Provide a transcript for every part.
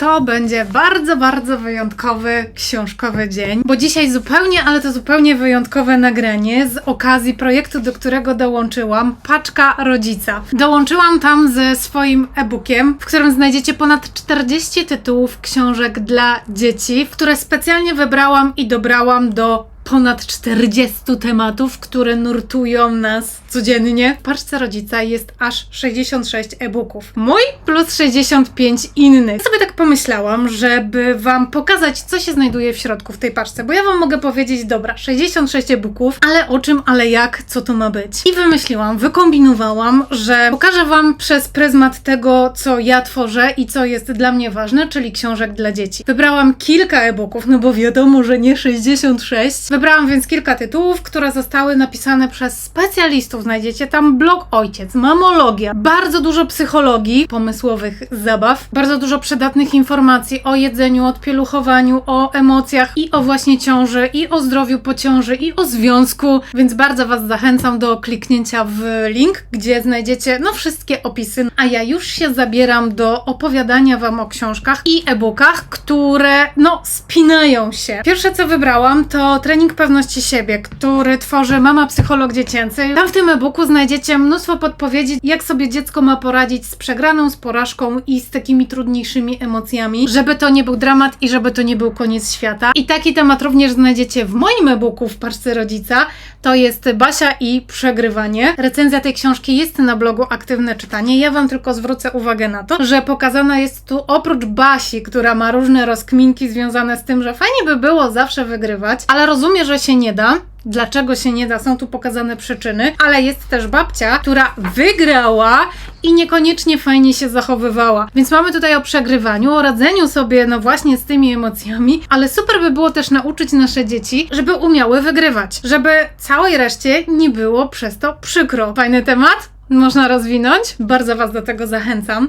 to będzie bardzo, bardzo wyjątkowy książkowy dzień, bo dzisiaj zupełnie, ale to zupełnie wyjątkowe nagranie z okazji projektu, do którego dołączyłam, Paczka Rodzica. Dołączyłam tam ze swoim e-bookiem, w którym znajdziecie ponad 40 tytułów książek dla dzieci, które specjalnie wybrałam i dobrałam do ponad 40 tematów, które nurtują nas codziennie. W paczce rodzica jest aż 66 e-booków. Mój plus 65 innych. Sobie tak pomyślałam, żeby Wam pokazać, co się znajduje w środku w tej paczce, bo ja Wam mogę powiedzieć, dobra, 66 e-booków, ale o czym, ale jak, co to ma być. I wymyśliłam, wykombinowałam, że pokażę Wam przez pryzmat tego, co ja tworzę i co jest dla mnie ważne, czyli książek dla dzieci. Wybrałam kilka e-booków, no bo wiadomo, że nie 66. Wybrałam więc kilka tytułów, które zostały napisane przez specjalistów. Znajdziecie tam blog ojciec, mamologia, bardzo dużo psychologii, pomysłowych zabaw, bardzo dużo przydatnych informacji o jedzeniu, odpieluchowaniu, o emocjach i o właśnie ciąży, i o zdrowiu po ciąży, i o związku, więc bardzo Was zachęcam do kliknięcia w link, gdzie znajdziecie no wszystkie opisy, a ja już się zabieram do opowiadania Wam o książkach i e-bookach, które no spinają się. Pierwsze co wybrałam to trening pewności siebie, który tworzy mama psycholog dziecięcy. Tam w tym e-booku znajdziecie mnóstwo podpowiedzi, jak sobie dziecko ma poradzić z przegraną, z porażką i z takimi trudniejszymi emocjami, żeby to nie był dramat i żeby to nie był koniec świata. I taki temat również znajdziecie w moim e-booku w Paczce Rodzica. To jest Basia i przegrywanie. Recenzja tej książki jest na blogu Aktywne Czytanie. Ja Wam tylko zwrócę uwagę na to, że pokazana jest tu oprócz Basi, która ma różne rozkminki związane z tym, że fajnie by było zawsze wygrywać, ale rozumie, że się nie da. Dlaczego się nie da? Są tu pokazane przyczyny, ale jest też babcia, która wygrała i niekoniecznie fajnie się zachowywała. Więc mamy tutaj o przegrywaniu, o radzeniu sobie, no właśnie z tymi emocjami, ale super by było też nauczyć nasze dzieci, żeby umiały wygrywać, żeby całej reszcie nie było przez to przykro. Fajny temat? Można rozwinąć. Bardzo Was do tego zachęcam.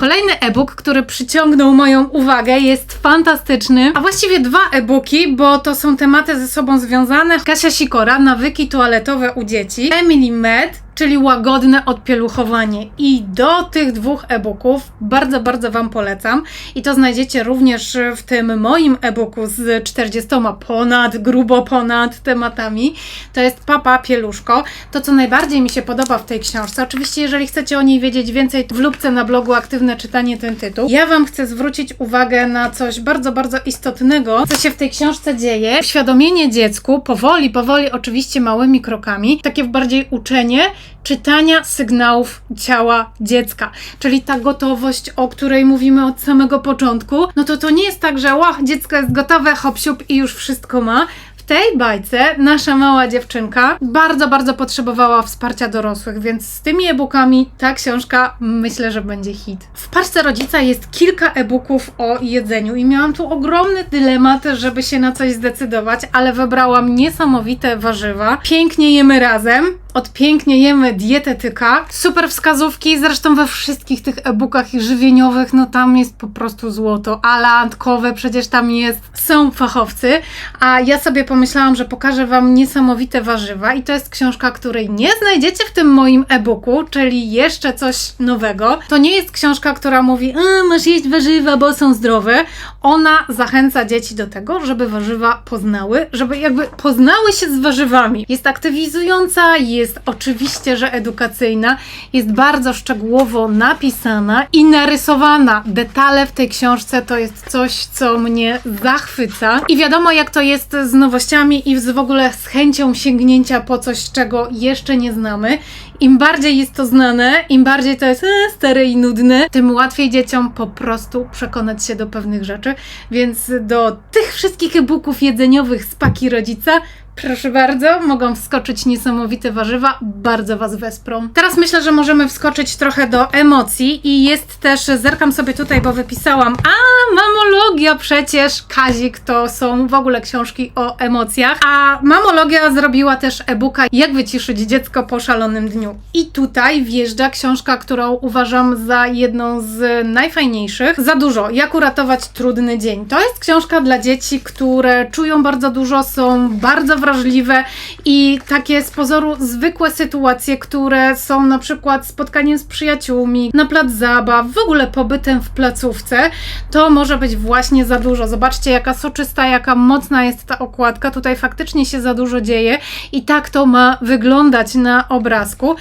Kolejny e-book, który przyciągnął moją uwagę, jest fantastyczny, a właściwie dwa e-booki, bo to są tematy ze sobą związane. Kasia Sikora, nawyki toaletowe u dzieci. Emily Med, czyli łagodne odpieluchowanie. I do tych dwóch e-booków bardzo, bardzo Wam polecam. I to znajdziecie również w tym moim e-booku z 40 ponad, grubo ponad tematami. To jest Papa Pieluszko. To, co najbardziej mi się podoba w tej książce, oczywiście, jeżeli chcecie o niej wiedzieć więcej, w lubce na blogu Aktywne Czytanie ten tytuł. Ja Wam chcę zwrócić uwagę na coś bardzo, bardzo istotnego, co się w tej książce dzieje. Uświadomienie dziecku, powoli, powoli, oczywiście małymi krokami, takie bardziej uczenie, czytania sygnałów ciała dziecka, czyli ta gotowość, o której mówimy od samego początku, no to to nie jest tak, że ła, dziecko jest gotowe, hop siup i już wszystko ma. W tej bajce nasza mała dziewczynka bardzo, bardzo potrzebowała wsparcia dorosłych, więc z tymi e-bookami ta książka myślę, że będzie hit. W parce rodzica jest kilka e-booków o jedzeniu i miałam tu ogromny dylemat, żeby się na coś zdecydować, ale wybrałam niesamowite warzywa. Pięknie jemy razem. Od pięknie jemy dietetyka. Super wskazówki, zresztą we wszystkich tych e-bookach żywieniowych, no tam jest po prostu złoto. Alantkowe przecież tam jest. Są fachowcy, a ja sobie pomyślałam, że pokażę Wam niesamowite warzywa i to jest książka, której nie znajdziecie w tym moim e-booku, czyli jeszcze coś nowego. To nie jest książka, która mówi, e, masz jeść warzywa, bo są zdrowe. Ona zachęca dzieci do tego, żeby warzywa poznały, żeby jakby poznały się z warzywami. Jest aktywizująca, jest oczywiście, że edukacyjna, jest bardzo szczegółowo napisana i narysowana. Detale w tej książce to jest coś, co mnie zachwyca. I wiadomo, jak to jest z nowościami i z w ogóle z chęcią sięgnięcia po coś, czego jeszcze nie znamy. Im bardziej jest to znane, im bardziej to jest e, stare i nudne, tym łatwiej dzieciom po prostu przekonać się do pewnych rzeczy. Więc do tych wszystkich e-booków jedzeniowych z paki rodzica Proszę bardzo, mogą wskoczyć niesamowite warzywa, bardzo Was wesprą. Teraz myślę, że możemy wskoczyć trochę do emocji i jest też, zerkam sobie tutaj, bo wypisałam, a mamologia przecież, Kazik, to są w ogóle książki o emocjach, a mamologia zrobiła też e-booka Jak wyciszyć dziecko po szalonym dniu. I tutaj wjeżdża książka, którą uważam za jedną z najfajniejszych. Za dużo, jak uratować trudny dzień. To jest książka dla dzieci, które czują bardzo dużo, są bardzo wrażliwe i takie z pozoru zwykłe sytuacje, które są na przykład spotkaniem z przyjaciółmi, na plac zabaw, w ogóle pobytem w placówce, to może być właśnie za dużo. Zobaczcie, jaka soczysta, jaka mocna jest ta okładka. Tutaj faktycznie się za dużo dzieje i tak to ma wyglądać na obrazku,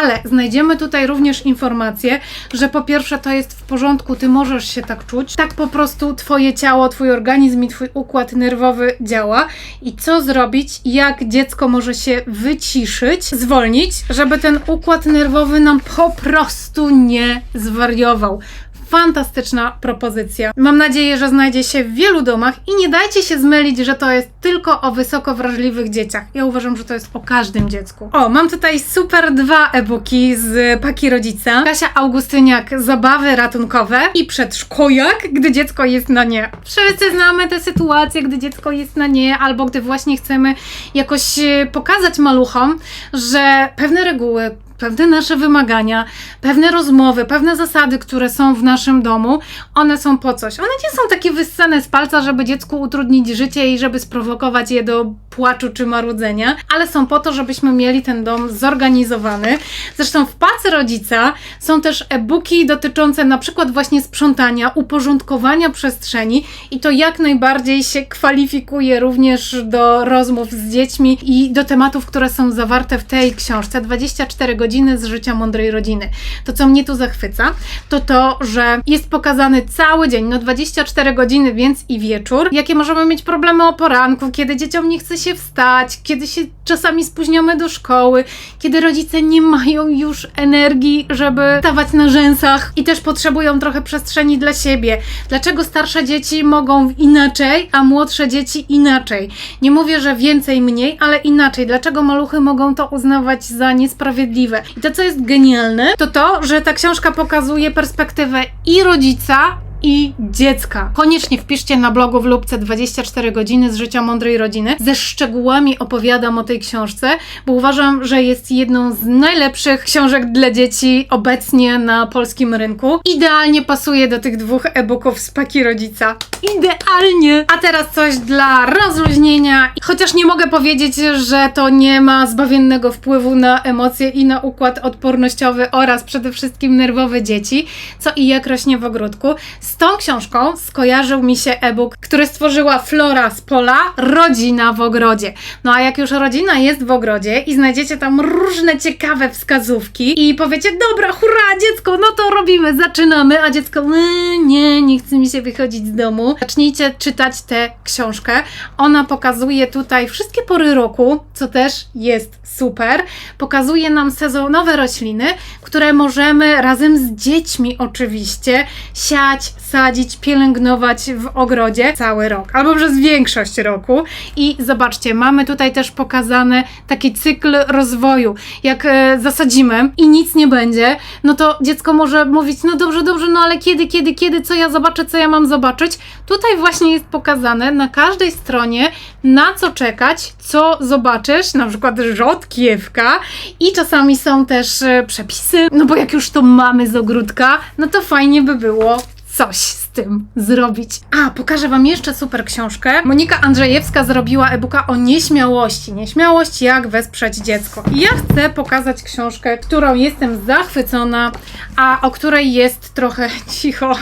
ale znajdziemy tutaj również informację, że po pierwsze to jest w porządku, ty możesz się tak czuć, tak po prostu twoje ciało, twój organizm i twój układ nerwowy działa i co zrobić, jak dziecko może się wyciszyć, zwolnić, żeby ten układ nerwowy nam po prostu nie zwariował. Fantastyczna propozycja. Mam nadzieję, że znajdzie się w wielu domach i nie dajcie się zmylić, że to jest tylko o wysoko wrażliwych dzieciach. Ja uważam, że to jest o każdym dziecku. O, mam tutaj super dwa e-booki z paki rodzica. Kasia Augustyniak, zabawy ratunkowe i przedszkojak, gdy dziecko jest na nie. Wszyscy znamy te sytuacje, gdy dziecko jest na nie, albo gdy właśnie chcemy jakoś e, pokazać maluchom, że pewne reguły, pewne nasze wymagania, pewne rozmowy, pewne zasady, które są w naszym domu, one są po coś. One nie są takie wyssane z palca, żeby dziecku utrudnić życie i żeby sprowokować je do płaczu czy marudzenia, ale są po to, żebyśmy mieli ten dom zorganizowany. Zresztą w pacy rodzica są też e-booki dotyczące na przykład właśnie sprzątania, uporządkowania przestrzeni i to jak najbardziej się kwalifikuje również do rozmów z dziećmi i do tematów, które są zawarte w tej książce 24 godziny z życia mądrej rodziny. To, co mnie tu zachwyca, to to, że jest pokazany cały dzień, no 24 godziny, więc i wieczór, jakie możemy mieć problemy o poranku, kiedy dzieciom nie chce się wstać, kiedy się czasami spóźniamy do szkoły, kiedy rodzice nie mają już energii, żeby stawać na rzęsach i też potrzebują trochę przestrzeni dla siebie. Dlaczego starsze dzieci mogą inaczej, a młodsze dzieci inaczej? Nie mówię, że więcej, mniej, ale inaczej. Dlaczego maluchy mogą to uznawać za niesprawiedliwe? I to, co jest genialne, to to, że ta książka pokazuje perspektywę i rodzica, i dziecka. Koniecznie wpiszcie na blogu w lubce 24 godziny z życia mądrej rodziny. Ze szczegółami opowiadam o tej książce, bo uważam, że jest jedną z najlepszych książek dla dzieci obecnie na polskim rynku. Idealnie pasuje do tych dwóch e-booków z paki rodzica. Idealnie! A teraz coś dla rozluźnienia. Chociaż nie mogę powiedzieć, że to nie ma zbawiennego wpływu na emocje i na układ odpornościowy oraz przede wszystkim nerwowy dzieci, co i jak rośnie w ogródku. Z tą książką skojarzył mi się e-book, który stworzyła Flora z Pola, Rodzina w ogrodzie. No a jak już rodzina jest w ogrodzie i znajdziecie tam różne ciekawe wskazówki i powiecie, dobra, hurra, dziecko, no to robimy, zaczynamy, a dziecko, "Yy, nie, nie chce mi się wychodzić z domu. Zacznijcie czytać tę książkę. Ona pokazuje tutaj wszystkie pory roku, co też jest super. Pokazuje nam sezonowe rośliny, które możemy razem z dziećmi oczywiście siać, sadzić, pielęgnować w ogrodzie cały rok, albo przez większość roku. I zobaczcie, mamy tutaj też pokazany taki cykl rozwoju. Jak e, zasadzimy i nic nie będzie, no to dziecko może mówić, no dobrze, dobrze, no ale kiedy, kiedy, kiedy, co ja zobaczę, co ja mam zobaczyć. Tutaj właśnie jest pokazane na każdej stronie, na co czekać, co zobaczysz, na przykład rzodkiewka i czasami są też e, przepisy, no bo jak już to mamy z ogródka, no to fajnie by było coś tym zrobić. A, pokażę Wam jeszcze super książkę. Monika Andrzejewska zrobiła e-booka o nieśmiałości. Nieśmiałość, jak wesprzeć dziecko. I ja chcę pokazać książkę, którą jestem zachwycona, a o której jest trochę cicho.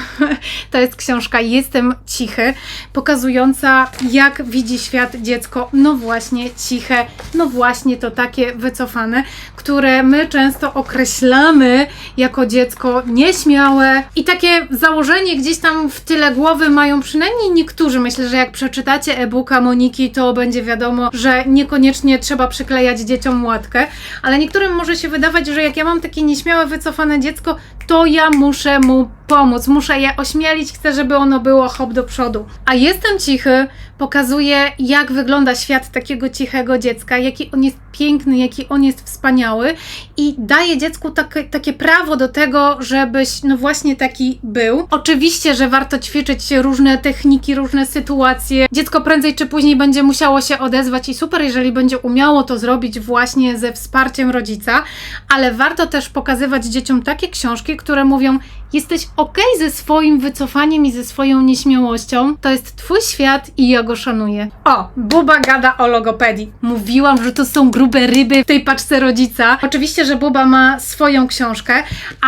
To jest książka Jestem cichy, pokazująca jak widzi świat dziecko. No właśnie ciche, no właśnie to takie wycofane, które my często określamy jako dziecko nieśmiałe i takie założenie gdzieś tam w tyle głowy mają przynajmniej niektórzy. Myślę, że jak przeczytacie e-booka Moniki, to będzie wiadomo, że niekoniecznie trzeba przyklejać dzieciom łatkę, ale niektórym może się wydawać, że jak ja mam takie nieśmiałe, wycofane dziecko, to ja muszę mu pomóc, muszę je ośmielić, chcę, żeby ono było hop do przodu. A jestem cichy, pokazuje, jak wygląda świat takiego cichego dziecka, jaki on jest piękny, jaki on jest wspaniały i daje dziecku takie, takie prawo do tego, żebyś no właśnie taki był. Oczywiście, że warto ćwiczyć różne techniki, różne sytuacje. Dziecko prędzej czy później będzie musiało się odezwać i super, jeżeli będzie umiało to zrobić właśnie ze wsparciem rodzica, ale warto też pokazywać dzieciom takie książki, które mówią, jesteś ok ze swoim wycofaniem i ze swoją nieśmiałością, to jest twój świat i ja go szanuję. O, Buba gada o logopedii. Mówiłam, że to są grube ryby w tej paczce rodzica. Oczywiście, że Buba ma swoją książkę,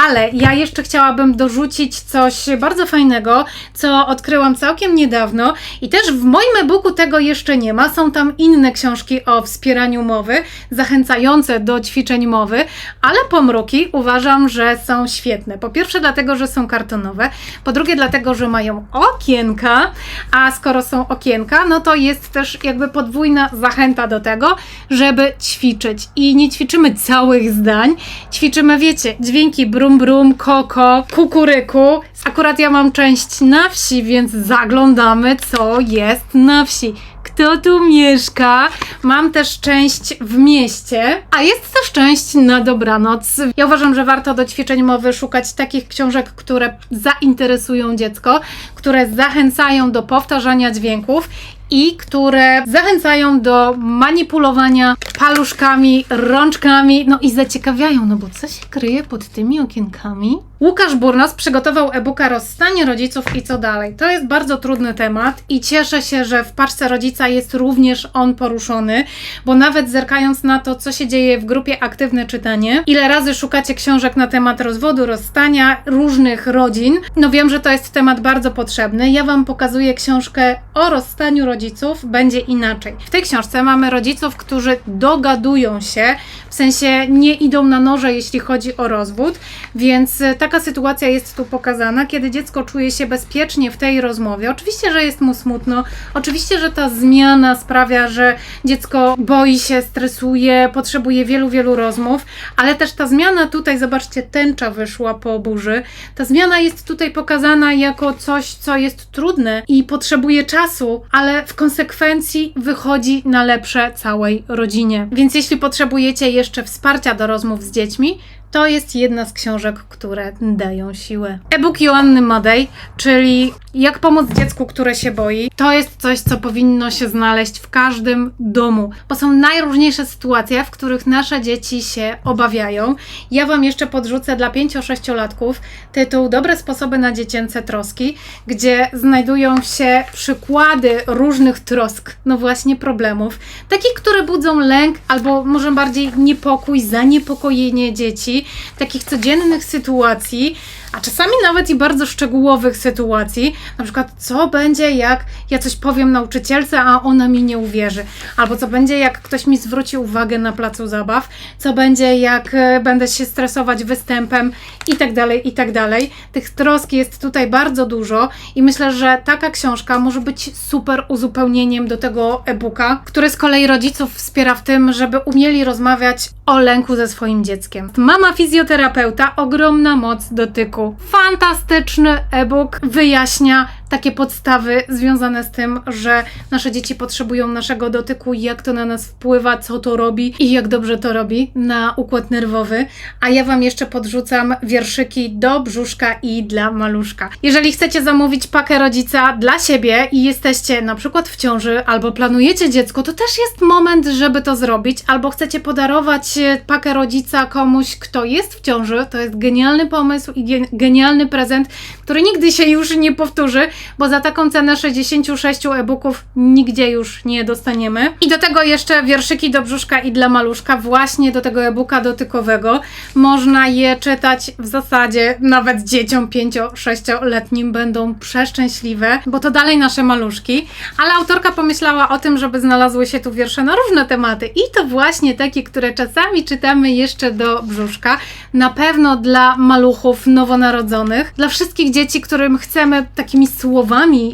ale ja jeszcze chciałabym dorzucić coś bardzo fajnego, co odkryłam całkiem niedawno i też w moim e-booku tego jeszcze nie ma. Są tam inne książki o wspieraniu mowy, zachęcające do ćwiczeń mowy, ale pomruki uważam, że są świetne. Po pierwsze dlatego, że są kartonowe, po drugie dlatego, że mają okienka, a skoro są okienka, no to jest też jakby podwójna zachęta do tego, żeby ćwiczyć. I nie ćwiczymy całych zdań, ćwiczymy, wiecie, dźwięki brum brum, koko, kukuryku. Akurat ja mam część na wsi, więc zaglądamy, co jest na wsi kto tu mieszka. Mam też część w mieście, a jest też część na dobranoc. Ja uważam, że warto do ćwiczeń mowy szukać takich książek, które zainteresują dziecko, które zachęcają do powtarzania dźwięków i które zachęcają do manipulowania paluszkami, rączkami, no i zaciekawiają, no bo co się kryje pod tymi okienkami? Łukasz Burnos przygotował e-booka Rozstanie rodziców i co dalej. To jest bardzo trudny temat i cieszę się, że w paczce rodzica jest również on poruszony, bo nawet zerkając na to, co się dzieje w grupie Aktywne Czytanie, ile razy szukacie książek na temat rozwodu, rozstania, różnych rodzin, no wiem, że to jest temat bardzo potrzebny. Ja Wam pokazuję książkę o rozstaniu rodziców, będzie inaczej. W tej książce mamy rodziców, którzy dogadują się, w sensie nie idą na noże, jeśli chodzi o rozwód, więc tak taka sytuacja jest tu pokazana, kiedy dziecko czuje się bezpiecznie w tej rozmowie. Oczywiście, że jest mu smutno, oczywiście, że ta zmiana sprawia, że dziecko boi się, stresuje, potrzebuje wielu, wielu rozmów, ale też ta zmiana tutaj, zobaczcie, tęcza wyszła po burzy. Ta zmiana jest tutaj pokazana jako coś, co jest trudne i potrzebuje czasu, ale w konsekwencji wychodzi na lepsze całej rodzinie. Więc jeśli potrzebujecie jeszcze wsparcia do rozmów z dziećmi, to jest jedna z książek, które dają siłę. E-book Joanny Madej, czyli Jak pomóc dziecku, które się boi, to jest coś, co powinno się znaleźć w każdym domu, bo są najróżniejsze sytuacje, w których nasze dzieci się obawiają. Ja Wam jeszcze podrzucę dla 5-6-latków tytuł Dobre sposoby na dziecięce troski, gdzie znajdują się przykłady różnych trosk, no właśnie problemów, takich, które budzą lęk albo może bardziej niepokój, zaniepokojenie dzieci, takich codziennych sytuacji, a czasami nawet i bardzo szczegółowych sytuacji, na przykład co będzie jak ja coś powiem nauczycielce, a ona mi nie uwierzy, albo co będzie jak ktoś mi zwróci uwagę na placu zabaw, co będzie jak e, będę się stresować występem i tak dalej, i tak dalej. Tych trosk jest tutaj bardzo dużo i myślę, że taka książka może być super uzupełnieniem do tego e-booka, który z kolei rodziców wspiera w tym, żeby umieli rozmawiać o lęku ze swoim dzieckiem. Mama fizjoterapeuta, ogromna moc dotyku. Fantastyczny e-book wyjaśnia takie podstawy związane z tym, że nasze dzieci potrzebują naszego dotyku, jak to na nas wpływa, co to robi i jak dobrze to robi na układ nerwowy. A ja Wam jeszcze podrzucam wierszyki do brzuszka i dla maluszka. Jeżeli chcecie zamówić pakę rodzica dla siebie i jesteście na przykład w ciąży albo planujecie dziecko, to też jest moment, żeby to zrobić, albo chcecie podarować pakę rodzica komuś, kto jest w ciąży, to jest genialny pomysł i genialny prezent, który nigdy się już nie powtórzy, bo za taką cenę 66 e-booków nigdzie już nie dostaniemy. I do tego jeszcze wierszyki do brzuszka i dla maluszka, właśnie do tego e-booka dotykowego. Można je czytać w zasadzie nawet dzieciom 5-6-letnim będą przeszczęśliwe, bo to dalej nasze maluszki. Ale autorka pomyślała o tym, żeby znalazły się tu wiersze na różne tematy i to właśnie takie, które czasami czytamy jeszcze do brzuszka. Na pewno dla maluchów nowonarodzonych, dla wszystkich dzieci, którym chcemy takimi słowami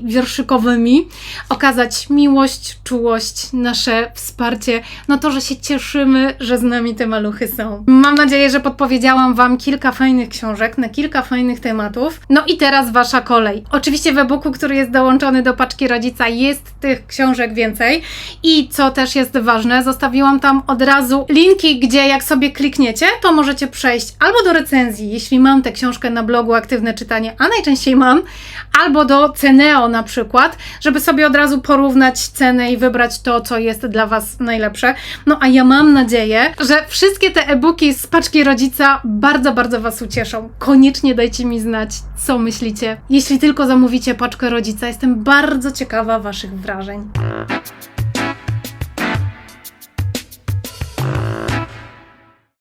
wierszykowymi okazać miłość, czułość, nasze wsparcie, no to, że się cieszymy, że z nami te maluchy są. Mam nadzieję, że podpowiedziałam Wam kilka fajnych książek na kilka fajnych tematów. No i teraz Wasza kolej. Oczywiście w e-booku, który jest dołączony do paczki rodzica, jest tych książek więcej i co też jest ważne, zostawiłam tam od razu linki, gdzie jak sobie klikniecie, to możecie przejść albo do recenzji, jeśli mam tę książkę na blogu Aktywne Czytanie, a najczęściej mam, albo do Ceneo na przykład, żeby sobie od razu porównać ceny i wybrać to, co jest dla Was najlepsze. No a ja mam nadzieję, że wszystkie te e-booki z paczki rodzica bardzo, bardzo Was ucieszą. Koniecznie dajcie mi znać, co myślicie. Jeśli tylko zamówicie paczkę rodzica, jestem bardzo ciekawa Waszych wrażeń.